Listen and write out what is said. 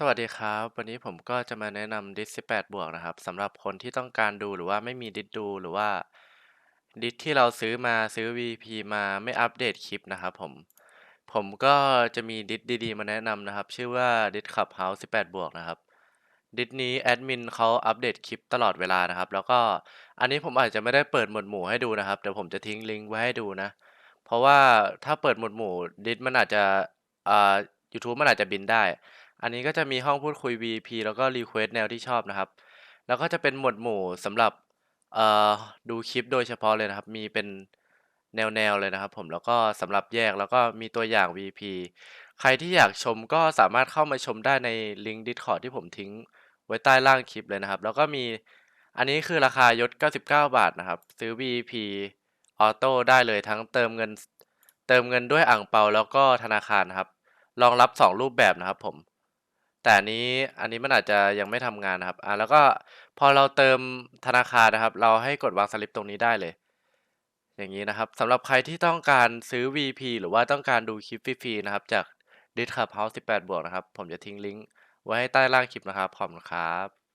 สวัสดีครับ วันนี้ผมก็จะมาแนะนำดิส18บวกนะครับสำหรับคนที่ต้องการดูหรือว่าไม่มีดิสดูหรือว่าดิสที่เราซื้อมาซื้อ VP มาไม่อัปเดตคลิปนะครับผม ผมก็จะมีดิสดีๆ มาแนะนำนะครับ ชื่อว่าดิสขับเฮาส์18บวกนะครับ ดิสนี้แอดมินเขาอัปเดตคลิปตลอดเวลานะครับ แล้วก็อันนี้ผมอาจจะไม่ได้เปิดหมวดหมู่ให้ดูนะครับเดี๋ยวผมจะทิ้งลิงก์ไว้ให้ดูนะ เพราะว่าถ้าเปิดหมวดหมู่ดิสมันอาจจะอ่า YouTube มันอาจจะบินได้ อันนี้ก็จะมีห้องพูดคุย VP แล้วก็ Request แนวที่ชอบนะครับ แล้วก็จะเป็นหมวดหมู่สำหรับเอ่อดูคลิปโดยเฉพาะเลยนะครับ มีเป็นแนวๆเลยนะครับ ผมแล้วก็สำหรับแยกแล้วก็มีตัวอย่าง VP ใครที่อยากชมก็สามารถเข้ามาชมได้ในลิงก์ Discord ที่ผมทิ้งไว้ใต้ล่างคลิปเลยนะครับ แล้วก็มีอันนี้คือราคายศ 99 บาทนะครับ ซื้อ VP ออโต้ได้เลยทั้งเติมเงิน เติมเงินด้วยอ่างเปาแล้วก็ธนาคารนะครับรองรับ 2 รูปแบบนะครับผม แต่อันนี้อันนี้มันอาจจะยังไม่ทำงานนะครับอ่าแล้วก็พอเราเติมธนาคารนะครับ เราให้กดวางสลิปตรงนี้ได้เลย อย่างนี้นะครับสำหรับใครที่ต้องการซื้อ VP หรือว่าต้องการดูคลิปฟรีๆนะครับ จาก d i s c u b House 18 บวกนะครับ ผมจะทิ้งลิงก์ไว้ให้ใต้ล่างคลิปนะครับขอบคุณครับ